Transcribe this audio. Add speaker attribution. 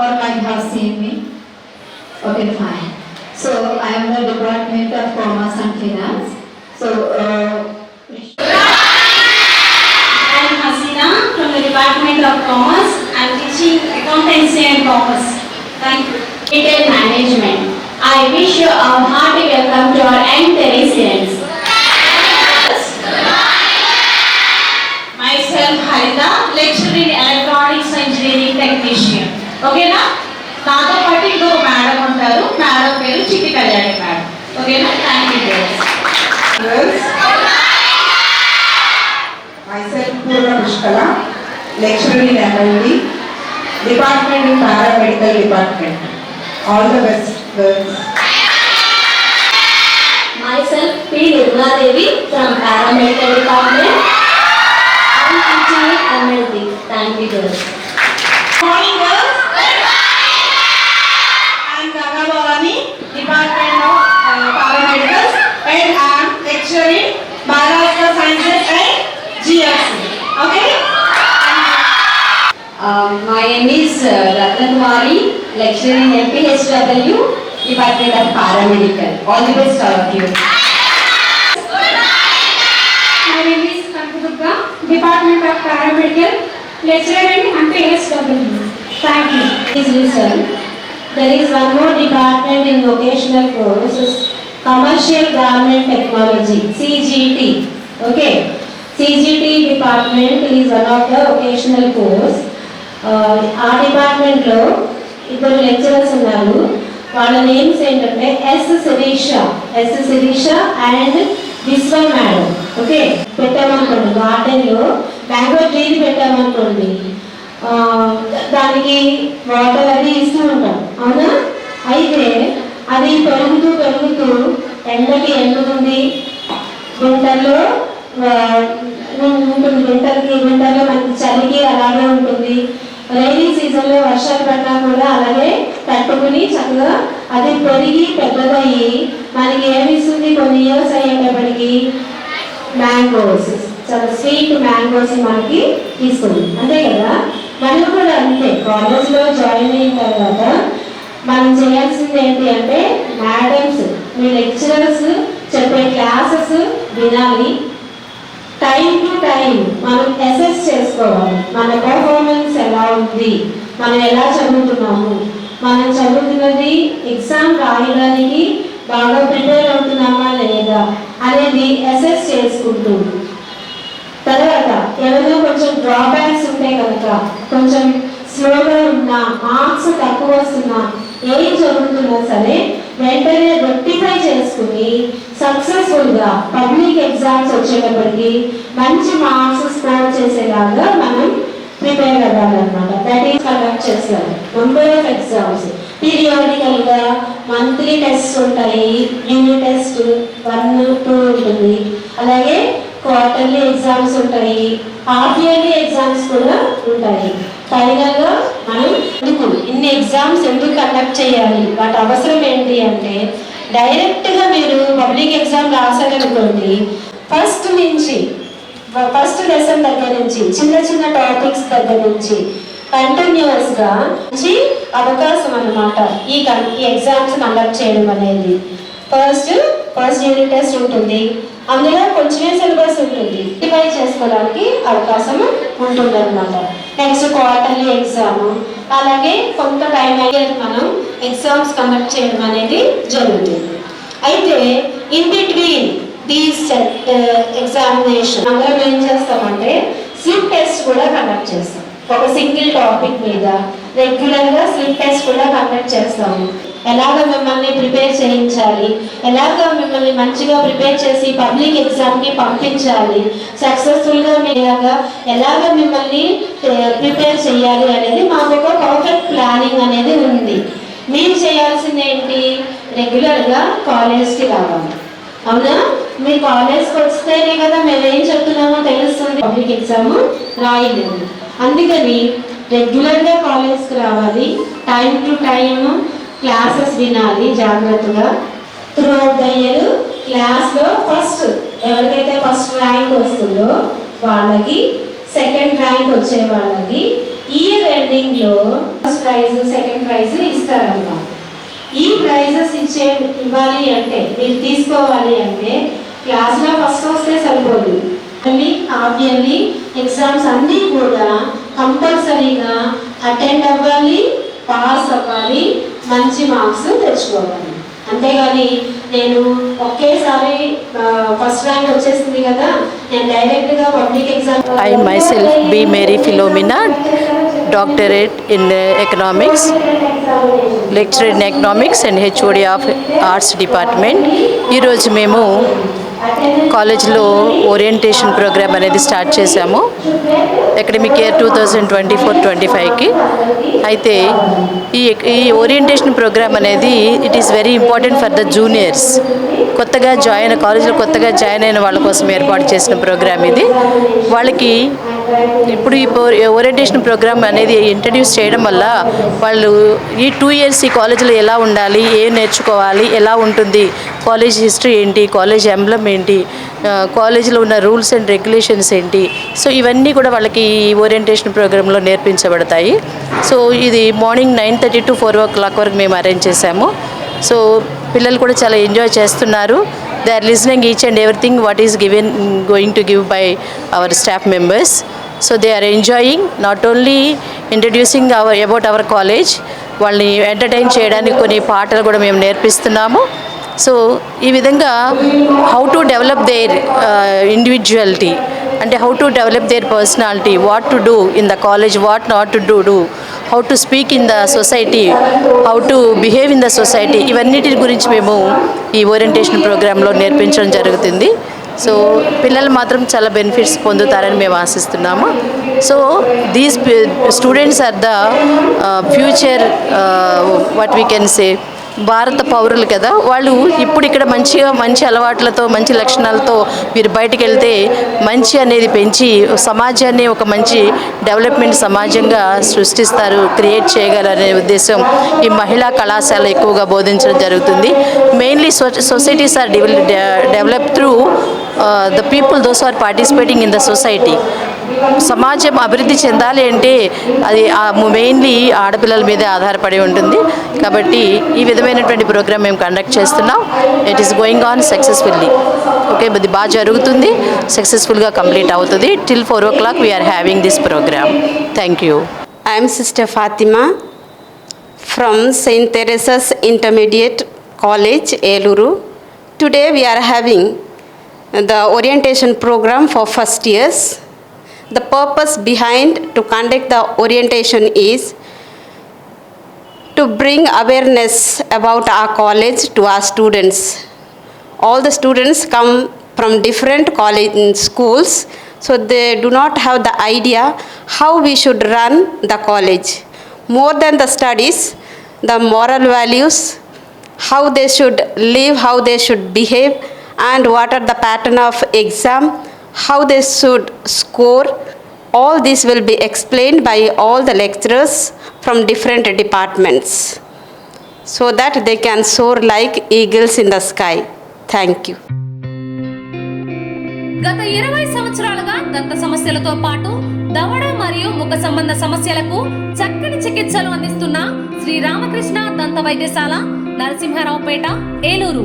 Speaker 1: or might have seen me? Okay, fine. So I am the Department of Commerce and Finance. So, uh,
Speaker 2: I am Hasina from the Department of Commerce. I am teaching accountancy and commerce. Thank you.
Speaker 3: Retail Management. I wish you a hearty welcome to our young residents.
Speaker 4: MLD, Department in Paramedical Department. All the best girls.
Speaker 3: Myself P. Nirmadevi from Paramedical Department.
Speaker 2: lecture in
Speaker 3: MPHW, Department of Paramedical. All the best all of you.
Speaker 5: My name is Kankuduga, Department of Paramedical, lecturer in MPHW. Thank you.
Speaker 3: Please listen. There is one more department in vocational course. Commercial Garment Technology, CGT. Okay. CGT department is one of the vocational course. Uh, our department lo ఇద్దరు lecturers ఉన్నారు. వాళ్ళ names ఏంటంటే S Sirisha S Sirisha and Vishwa madam okay పెట్టామనుకోండి గార్డెన్లో mango ట్రీని పెట్టామనుకోండి దానికి water అది ఇస్తూ ఉంటాం. అవునా? అయితే అది పెరుగుతూ పెరుగుతూ ఎండకి ఎండుతుంది. గుంటల్లో ఉంటుంది. గుంటలకి గుంటల్లో మనకి చలికి అలాగే ఉంటుంది. రైనీ సీజన్లో వర్షాలు పడినా కూడా అలాగే తట్టుకుని చక్కగా అది పెరిగి పెద్దదయ్యి మనకి ఏమి ఇస్తుంది? కొన్ని ఇయర్స్ అయ్యేటప్పటికి మ్యాంగోస్ చాలా స్వీట్ మ్యాంగోస్ మనకి ఇస్తుంది. అంతే కదా? మనం కూడా అంతే. కాలేజ్లో జాయిన్ అయిన తర్వాత మనం చేయాల్సింది ఏంటి అంటే మేడమ్స్ మీ లెక్చరర్స్ చెప్పే క్లాసెస్ వినాలి. టైం టు టైం మనం అసెస్ చేసుకోవాలి. మన పర్ఫార్మెన్స్ ఉంది. మనం ఎలా చదువుతున్నాము? మనం చదువుతున్నది ఎగ్జామ్ రాయడానికి బాగా ప్రిపేర్ అవుతున్నామా లేదా అనేది అసెస్ చేసుకుంటూ. తర్వాత ఏమైనా కొంచెం డ్రాబ్యాక్స్ ఉంటే కనుక కొంచెం స్లోగా ఉన్నా మార్క్స్ తక్కువ వస్తున్నా ఏం జరుగుతున్నా సరే వెంటనే రెక్టిఫై చేసుకుని సక్సెస్ఫుల్గా పబ్లిక్ ఎగ్జామ్స్ వచ్చేటప్పటికి మంచి మార్క్స్ స్కోర్ చేసేలాగా మనం ప్రిపేర్ అవ్వాలన్నమాట. దట్ ఈస్ కండక్ట్ చేస్తారు. నెంబర్ ఆఫ్ ఎగ్జామ్స్ పీరియాడికల్గా మంత్లీ టెస్ట్ ఉంటాయి. యూనిట్ టెస్ట్ వన్ టూ ఉంటుంది. అలాగే క్వార్టర్లీ ఎగ్జామ్స్ ఉంటాయి. హాఫ్ ఇయర్లీ ఎగ్జామ్స్ కూడా ఉంటాయి. ఫైనల్గా మనం ఎందుకు ఇన్ని ఎగ్జామ్స్ ఎందుకు కండక్ట్ చేయాలి? వాటి అవసరం ఏంటి అంటే డైరెక్ట్గా మీరు పబ్లిక్ ఎగ్జామ్ రాశారనుకోండి ఫస్ట్ నుంచి ఫస్ట్ లెసన్ దగ్గర నుంచి చిన్న చిన్న టాపిక్స్ దగ్గర నుంచి కంటిన్యూస్గా మంచి అవకాశం అన్నమాట ఈ ఈ ఎగ్జామ్స్ కండక్ట్ చేయడం అనేది. ఫస్ట్ ఫస్ట్ యూనిట్ టెస్ట్ ఉంటుంది. అందులో కొంచెమే సిలబస్ ఉంటుంది. రివై చేసుకోవడానికి అవకాశం ఉంటుంది అనమాట నెక్స్ట్ క్వార్టర్లీ ఎగ్జామ్ అలాగే కొంత టైం అయ్యేది మనం ఎగ్జామ్స్ కండక్ట్ చేయడం అనేది జరుగుతుంది. అయితే ఇన్ బిట్వీన్ దీస్ ఎగ్జామినేషన్ అందరం ఏం చేస్తామంటే స్లిప్ టెస్ట్ కూడా కండక్ట్ చేస్తాం. ఒక సింగిల్ టాపిక్ మీద రెగ్యులర్గా స్లిప్ టెస్ట్ కూడా కండక్ట్ చేస్తాము. ఎలాగ మిమ్మల్ని ప్రిపేర్ చేయించాలి? ఎలాగ మిమ్మల్ని మంచిగా ప్రిపేర్ చేసి పబ్లిక్ ఎగ్జామ్కి పంపించాలి? సక్సెస్ఫుల్గా మీలాగా ఎలాగ మిమ్మల్ని ప్రిపేర్ చేయాలి అనేది మాకు ఒక పర్ఫెక్ట్ ప్లానింగ్ అనేది ఉంది. మీరు చేయాల్సింది ఏంటి రెగ్యులర్గా కాలేజ్కి రావాలి. అవునా? మీరు కాలేజ్కి వస్తేనే కదా మేము ఏం చెప్తున్నామో తెలుస్తుంది. పబ్లిక్ ఎగ్జామ్ రాయలేదు అందుకని రెగ్యులర్గా కాలేజ్కి రావాలి. టైం టు టైం క్లాసెస్ వినాలి జాగ్రత్తగా. త్రూ అవుట్ ద ఇయర్ క్లాస్లో ఫస్ట్ ఎవరికైతే ఫస్ట్ ర్యాంక్ వస్తుందో వాళ్ళకి సెకండ్ ర్యాంక్ వచ్చే వాళ్ళకి ఇయర్ ఎండింగ్లో ఫస్ట్ ప్రైజ్ సెకండ్ ప్రైజ్ ఇస్తారన్నమాట. ఈ ప్రైజెస్ ఇచ్చే ఇవ్వాలి అంటే మీరు తీసుకోవాలి అంటే క్లాస్లో ఫస్ట్ వస్తే సరిపోదు మళ్ళీ హాఫ్ ఇయర్లీ ఎగ్జామ్స్ అన్నీ కూడా కంపల్సరీగా అటెండ్ అవ్వాలి పాస్ అవ్వాలి మంచి మార్క్స్ తెచ్చుకోవాలి అంతేగాని నేను ఒకేసారి ఫస్ట్ ర్యాంక్ వచ్చేసింది కదా నేను డైరెక్ట్గా public exam
Speaker 6: I myself be Mary Philomena, doctorate in uh, economics, lecturer in economics and HOD of arts department. ఈరోజు మేము కాలేజ్లో ఓరియంటేషన్ ప్రోగ్రామ్ అనేది స్టార్ట్ చేశాము. Academic year two thousand twenty four twenty ఫైవ్కి. అయితే ఈ ఈ ఓరియంటేషన్ ప్రోగ్రామ్ అనేది it is very important for the juniors. కొత్తగా జాయిన్ కాలేజీలో కొత్తగా జాయిన్ అయిన వాళ్ళ కోసం ఏర్పాటు చేసిన ప్రోగ్రామ్ ఇది. వాళ్ళకి ఇప్పుడు ఈ ఓరియంటేషన్ ప్రోగ్రామ్ అనేది ఇంట్రడ్యూస్ చేయడం వల్ల వాళ్ళు ఈ టూ ఇయర్స్ ఈ కాలేజీలో ఎలా ఉండాలి ఏం నేర్చుకోవాలి ఎలా ఉంటుంది కాలేజ్ హిస్టరీ ఏంటి కాలేజ్ ఎంబ్లం ఏంటి కాలేజీలో ఉన్న రూల్స్ అండ్ రెగ్యులేషన్స్ ఏంటి సో ఇవన్నీ కూడా వాళ్ళకి ఈ ఓరియంటేషన్ ప్రోగ్రాంలో నేర్పించబడతాయి. సో ఇది morning nine thirty to four o'clock వరకు మేము అరేంజ్ చేశాము. సో పిల్లలు కూడా చాలా ఎంజాయ్ చేస్తున్నారు. They are listening each and everything what is given going to give by our staff members so they are enjoying not only introducing our about our college వాళ్ళని entertain చేయడానికి కొన్ని పాటలు కూడా మేము నేర్పిస్తున్నాము. సో ఈ విధంగా how to develop their individuality అంటే how to develop their personality what to do in the college what not to do do how to speak in the society how to behave in the society ఇవన్నిటి గురించి మేము ఈ orientation ప్రోగ్రాంలో నేర్పించడం జరుగుతుంది. So పిల్లలు మాత్రం చాలా బెనిఫిట్స్ పొందుతారని మేము ఆశిస్తున్నాము. So these students are the future what we can say భారత పౌరులు కదా వాళ్ళు ఇప్పుడు ఇక్కడ మంచిగా మంచి అలవాట్లతో మంచి లక్షణాలతో వీరు బయటకు వెళ్తే మంచి అనేది పెంచి సమాజాన్ని ఒక మంచి డెవలప్మెంట్ సమాజంగా సృష్టిస్తారు క్రియేట్ చేయగలరనే ఉద్దేశం ఈ మహిళా కళాశాల ఎక్కువగా బోధించడం జరుగుతుంది. Mainly societies are develop through the people those are participating in the society సమాజం అభివృద్ధి చెందాలి అంటే అది మెయిన్లీ ఆడపిల్లల మీదే ఆధారపడి ఉంటుంది. కాబట్టి ఈ విధమైనటువంటి ప్రోగ్రామ్ మేము కండక్ట్ చేస్తున్నాం. It is going on successfully okay ఇది బాగా జరుగుతుంది. సక్సెస్ఫుల్గా కంప్లీట్ అవుతుంది. Till four o'clock we are having this program thank you
Speaker 7: I'm sister Fatima from saint St. Intermediate college Eluru today we are having are having the orientation program for first years. The purpose behind to conduct the orientation is to bring awareness about our college to our students. All the students come from different college mm, schools, so they do not have the idea how we should run the college. More than the studies, the moral values, how they should live, how they should behave, and what are the pattern of exam, how they should score. All this will be explained by all the lecturers from different departments so that they can soar like eagles in the sky. Thank you.
Speaker 8: గత ఇరవై సంవత్సరాలుగా దంత సమస్యలతో పాటు దవడ మరియు ముఖ సంబంధ సమస్యలకు చక్కని చికిత్సలు అందిస్తున్న శ్రీ రామకృష్ణ దంత వైద్యశాల నరసింహారావుపేట ఏలూరు